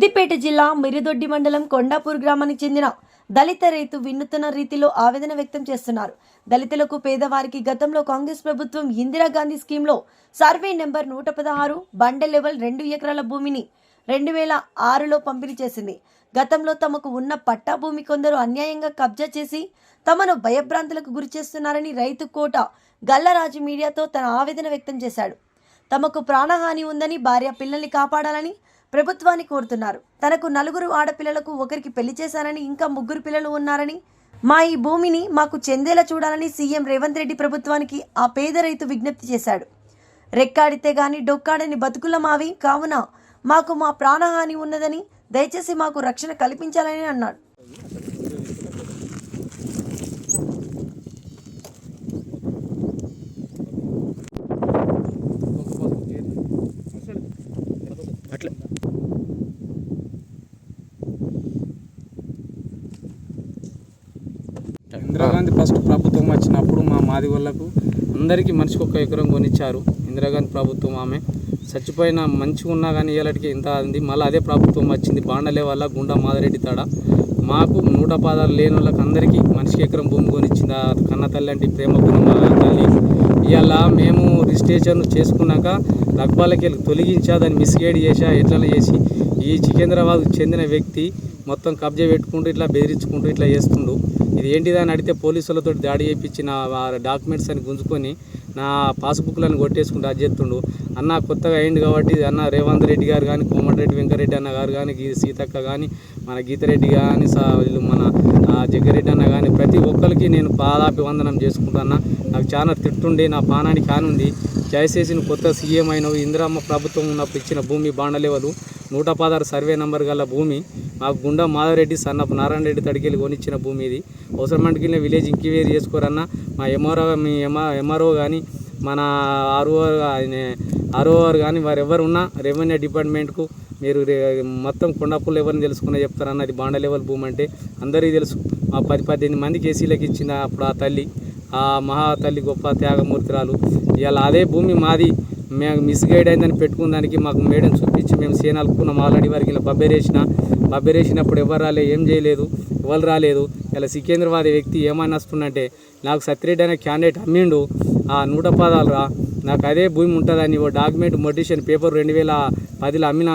సిద్దిపేట జిల్లా మిరిదొడ్డి మండలం కొండాపూర్ గ్రామానికి చెందిన దళిత రైతు వినూత్న రీతిలో ఆవేదన వ్యక్తం చేస్తున్నారు. దళితులకు పేదవారికి గతంలో కాంగ్రెస్ ప్రభుత్వం ఇందిరాగాంధీ స్కీమ్లో సర్వే నెంబర్ నూట పదహారు బండ లెవెల్ రెండు ఎకరాల భూమిని రెండు వేల ఆరులో పంపిణీ చేసింది. గతంలో తమకు ఉన్న పట్టా భూమి కొందరు అన్యాయంగా కబ్జా చేసి తమను భయభ్రాంతులకు గురి చేస్తున్నారని రైతు కోట గల్లరాజు మీడియాతో తన ఆవేదన వ్యక్తం చేశాడు. తమకు ప్రాణహాని ఉందని భార్య పిల్లల్ని కాపాడాలని ప్రభుత్వాన్ని కోరుతున్నారు. తనకు నలుగురు ఆడపిల్లలకు ఒకరికి పెళ్ళి చేశారని ఇంకా ముగ్గురు పిల్లలు ఉన్నారని మా ఈ భూమిని మాకు చెందేలా చూడాలని సీఎం రేవంత్ రెడ్డి ప్రభుత్వానికి ఆ పేద రైతు విజ్ఞప్తి చేశాడు. రెక్కాడితే గాని డొక్కాడని బతుకుల మావి కావున మాకు మా ప్రాణహాని ఉన్నదని దయచేసి మాకు రక్షణ కల్పించాలని అన్నాడు. అట్లా. ఇందిరాగాంధీ ఫస్ట్ ప్రభుత్వం వచ్చినప్పుడు మా మాది వాళ్ళకు అందరికీ మనిషికి ఒక ఎకరం కొనిచ్చారు. ఇందిరాగాంధీ ప్రభుత్వం ఆమె. చచ్చిపోయిన మంచిగా ఉన్నా కానీ ఇలాంటికి ఇంత ఉంది. మళ్ళీ అదే ప్రభుత్వం వచ్చింది. బాండలే వల్ల గుండా మాదిరెడ్డి తాడ. మాకు నూట పాదాలు లేని వాళ్ళకి అందరికీ మనిషికి ఎకరం భూమి కొనిచ్చింది. ఆ కన్న తల్లి అంటే ప్రేమ గుణం తల్లి. ఇవాళ మేము రిజిస్ట్రేషన్ చేసుకున్నాక రగ్బాలకి వెళ్ళి తొలగించా దాన్ని మిస్గైడ్ చేసా ఎట్లా చేసి ఈ సికింద్రాబాద్ చెందిన వ్యక్తి మొత్తం కబ్జా పెట్టుకుంటూ ఇట్లా బెదిరించుకుంటూ ఇట్లా చేస్తుండు. ఇది ఏంటిది అని అడిగితే పోలీసులతో దాడి చేయించి నా డాక్యుమెంట్స్ అని గుంజుకొని నా పాస్బుక్లను కొట్టేసుకుంటూ అది చేస్తుండు. అన్న కొత్తగా అయింది కాబట్టి అన్న రేవంత్ రెడ్డి గారు కానీ కోమటిరెడ్డి వెంకరెడ్డి అన్న గారు కానీ సీతక్క కానీ మన గీతారెడ్డి కానీ సా- వీళ్ళు మన జగ్గరెడ్డి జగ్గారెడ్డి అన్న కానీ ప్రతి ఒక్కరికి నేను పాదాపి వందనం నాకు చాలా తిట్టుండి నా పానానికి కానుంది దయచేసి కొత్త సీఎం అయినవు ఇందిరమ్మ ప్రభుత్వం ఉన్నప్పుడు ఇచ్చిన భూమి బాండలేవలు నూట పదహారు సర్వే నెంబర్ గల భూమి మాకు గుండా మాధవరెడ్డి సన్నపు నారాయణ రెడ్డి తడికెళ్ళి కొనిచ్చిన భూమి ఇది. అవసరమంటికి విలేజ్ ఇంక్వైరీ చేసుకోరన్నా. మా ఎంఆర్ఓ మీ ఎంఆ ఎంఆర్ఓ కానీ మన ఆర్ఓ ఆర్ఓఆర్ కానీ వారు ఎవరు ఉన్నా రెవెన్యూ డిపార్ట్మెంట్కు మీరు మొత్తం కొండాపులు ఎవరిని తెలుసుకునే చెప్తారన్న అది బాండ లెవెల్ భూమి అంటే అందరికీ తెలుసు. ఆ పది పద్దెనిమిది మందికి ఏసీలకు ఇచ్చింది అప్పుడు ఆ తల్లి ఆ మహా తల్లి గొప్ప త్యాగమూర్తిరాలు. ఇవాళ అదే భూమి మాది. మేము మిస్గైడ్ అయిందని పెట్టుకున్న దానికి మాకు మేడం చూపించి మేము సేనాలుకున్నాం ఆల్రెడీ వారికి ఇలా బబ్బెరేసిన బబ్బెరేసినప్పుడు ఎవరు రాలే ఏం చేయలేదు ఎవరు రాలేదు. ఇలా సికేంద్రవాద వ్యక్తి ఏమని వస్తుందంటే నాకు సత్యరెడ్డి అనే క్యాండిడేట్ అమ్మిండు ఆ నూట పదాలు రా నాకు అదే భూమి ఉంటుందని ఓ డాక్యుమెంట్ మొటిషన్ పేపర్ రెండు వేల పదిలో అమ్మిన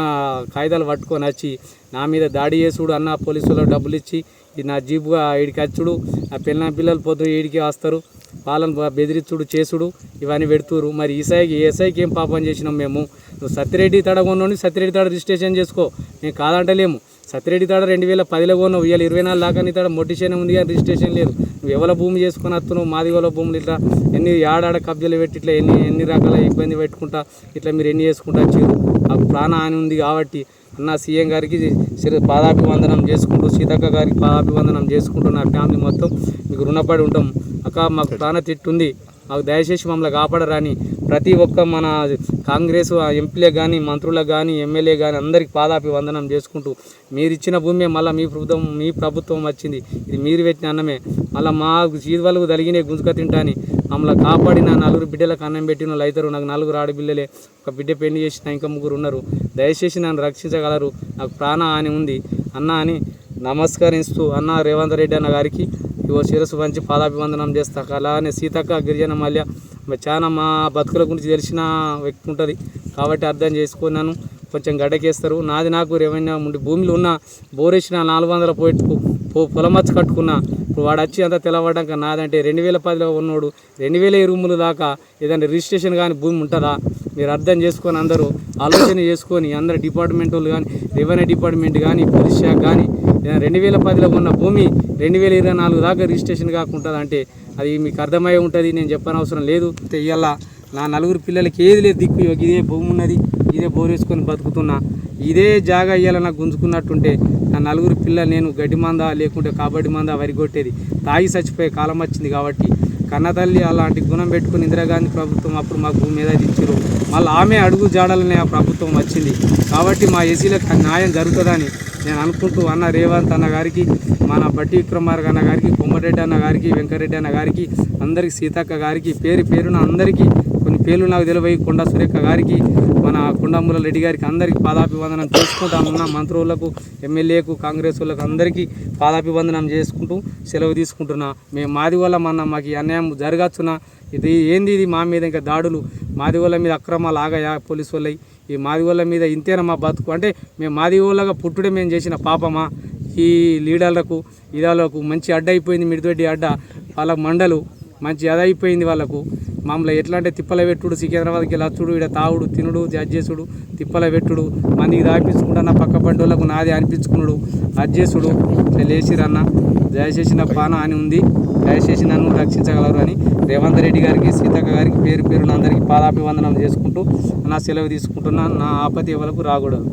కాగితాలు పట్టుకొని వచ్చి నా మీద దాడి చేసుడు అన్న పోలీసులో డబ్బులు ఇచ్చి నా జీపుగా ఈడికి వచ్చుడు నా పిల్ల పిల్లలు పోతూ ఈడికి వస్తారు. వాళ్ళని బెదిరించుడు చేసుడు ఇవన్నీ పెడుతురు మరి ఈసాయికి ఏసైకి ఏం పాపం చేసినాం మేము? నువ్వు సత్యరెడ్డి తడ కొన్నాడు సత్యరెడ్డి తడ రిజిస్ట్రేషన్ చేసుకో. మేము కాదంటలేము. సత్యరెడ్డి తాడ రెండు వేల పదిలో కొన్నావు. ఇవాళ ఇరవై నాలుగు దాకా నీ తాడ మొటిషన్ ఉంది కానీ రిజిస్ట్రేషన్ లేదు. నువ్వు ఎవరి భూమి చేసుకొని వస్తున్నావు? మాది వాళ్ళ భూములు ఇట్లా ఎన్ని ఆడాడ కబ్జాలు పెట్టి ఇట్లా ఎన్ని ఎన్ని రకాల ఇబ్బంది పెట్టుకుంటా ఇట్లా మీరు ఎన్ని చేసుకుంటా వచ్చారు ఆ ప్రాణ హాని ఉంది కాబట్టి అన్న సీఎం గారికి పాదాభివందనం చేసుకుంటూ సీతక్క గారికి పాదాభివందనం చేసుకుంటూ నా ఫ్యామిలీ మొత్తం మీకు రుణపడి ఉంటాం. అక్క మాకు ప్రాణ తిట్టుంది. మాకు దయచేసి మమ్మల్ని కాపాడరాని ప్రతి ఒక్క మన కాంగ్రెస్ ఎంపీలే కానీ మంత్రులకు కానీ ఎమ్మెల్యే కానీ అందరికి పాదాపి వందనం చేసుకుంటూ మీరు ఇచ్చిన భూమి మళ్ళీ మీ ప్రభుత్వం మీ ప్రభుత్వం వచ్చింది. ఇది మీరు పెట్టిన అన్నమే. మళ్ళీ మా చీదవలకు తలిగినే గుంజుక తింటాని మమ్మల్ని కాపాడిన నలుగురు బిడ్డలకు అన్నం పెట్టిన వాళ్ళు అవుతారు నాకు నలుగురు ఆడపిల్లలే ఒక బిడ్డ పెళ్ళి చేసిన ఇంకా ముగ్గురు ఉన్నారు. దయచేసి నన్ను రక్షించగలరు. నాకు ప్రాణ హాని ఉంది. అన్న అని నమస్కరిస్తూ అన్న రేవంత్ రెడ్డి అన్న గారికి ఇవో శిరస్సు వంచి పాదాభివందనం చేస్తాక అలానే సీతక్క గిరిజన మల్య చాలా మా బతుకుల గురించి తెలిసిన వ్యక్తి ఉంటుంది. కాబట్టి అర్థం చేసుకున్నాను. కొంచెం గడ్డకేస్తారు నాది నాకు రెవెన్యూ ఉండి భూమిలో ఉన్న బోరేసిన నాలుగు వందల పోయి పో పొలమచ్చ కట్టుకున్నా. ఇప్పుడు వాడు వచ్చి అంతా తెలవడాక నాదంటే రెండు వేల పదిలో ఉన్నోడు రెండు వేల రూములు దాకా ఏదైనా రిజిస్ట్రేషన్ కానీ భూమి ఉంటుందా? మీరు అర్థం చేసుకొని అందరూ ఆలోచన చేసుకొని అందరు డిపార్ట్మెంట్ వాళ్ళు కానీ రెవెన్యూ డిపార్ట్మెంట్ కానీ పోలీస్ శాఖ కానీ రెండు వేల పదిలో ఉన్న భూమి రెండు వేల ఇరవై నాలుగు దాకా రిజిస్ట్రేషన్ కాకుండా అంటే అది మీకు అర్థమై ఉంటుంది నేను చెప్పనవసరం లేదు. ఇవాళ నా నలుగురు పిల్లలకి ఏది లేదు దిక్కు ఇదే భూమి ఉన్నది ఇదే బోర్ వేసుకొని బతుకుతున్నా. ఇదే జాగా ఇవ్వాలని నాకు గుంజుకున్నట్టుంటే నా నలుగురు పిల్లలు నేను గడ్డి మంద లేకుంటే కబడ్డీ మంద వరిగొట్టేది. తాగి చచ్చిపోయే కాలం వచ్చింది కాబట్టి కన్నతల్లి అలాంటి గుణం పెట్టుకుని ఇందిరాగాంధీ ప్రభుత్వం అప్పుడు మాకు భూమి మీద ఇచ్చారు. మళ్ళీ ఆమె అడుగు జాడలనే ఆ ప్రభుత్వం వచ్చింది. కాబట్టి మా ఏసీలకు న్యాయం జరుగుతుందని నేను అనుకుంటూ అన్న రేవంత్ అన్న గారికి మన బట్టి విక్రమార్క అన్న గారికి కొమ్మరెడ్డి అన్న గారికి వెంకరెడ్డి అన్న గారికి అందరికి సీతక్క గారికి పేరు పేరున అందరికీ కొన్ని పేర్లు నాకు తెలివై కొండ సురేఖ గారికి మన కొండమ్మల రెడ్డి గారికి అందరికీ పాదాభివందనం చేసుకుంటా ఉన్న మంత్రులకు ఎమ్మెల్యేకు కాంగ్రెస్ వాళ్ళకు అందరికీ పాదాభివందనం చేసుకుంటూ సెలవు తీసుకుంటున్నా. మేము మాది వల్ల మన మాకు ఈ అన్యాయం జరగచ్చునా? ఇది ఏంది ఇది? మా మీద ఇంకా దాడులు. మాది వాళ్ళ మీద అక్రమాలు ఆగాయా పోలీసు వాళ్ళవి ఈ మాది వాళ్ళ మీద ఇంతేనా మా బతుకు? అంటే మేము మాది వాళ్ళగా పుట్టుడే మేము చేసిన పాపమా? ఈ లీడర్లకు ఇదాలకు మంచి అడ్డ అయిపోయింది మిడిదొడ్డి అడ్డ. వాళ్ళ మండలు మంచి అదైపోయింది వాళ్ళకు. మమ్మల్ని ఎట్లా అంటే తిప్పల పెట్టుడు సికింద్రాబాద్కి లచ్చుడు ఇక్కడ తావుడు తినుడు చేసుడు తిప్పల పెట్టుడు మందికి దాపించుకుంటా నా పక్క పండుగలకు నాది అనిపించుకున్నాడు అజ్జేసుడు ఇట్లా లేచిరన్న. దయచేసి నా పాన అని ఉంది. దయచేసి నన్ను రక్షించగలరు అని రేవంత్ రెడ్డి గారికి సీతక్క గారికి పేరు పేరున అందరికీ పాదాభివందనం చేసుకుంటూ నా సెలవు తీసుకుంటున్నా. నా ఆపతి ఎవరకు రాకూడదు.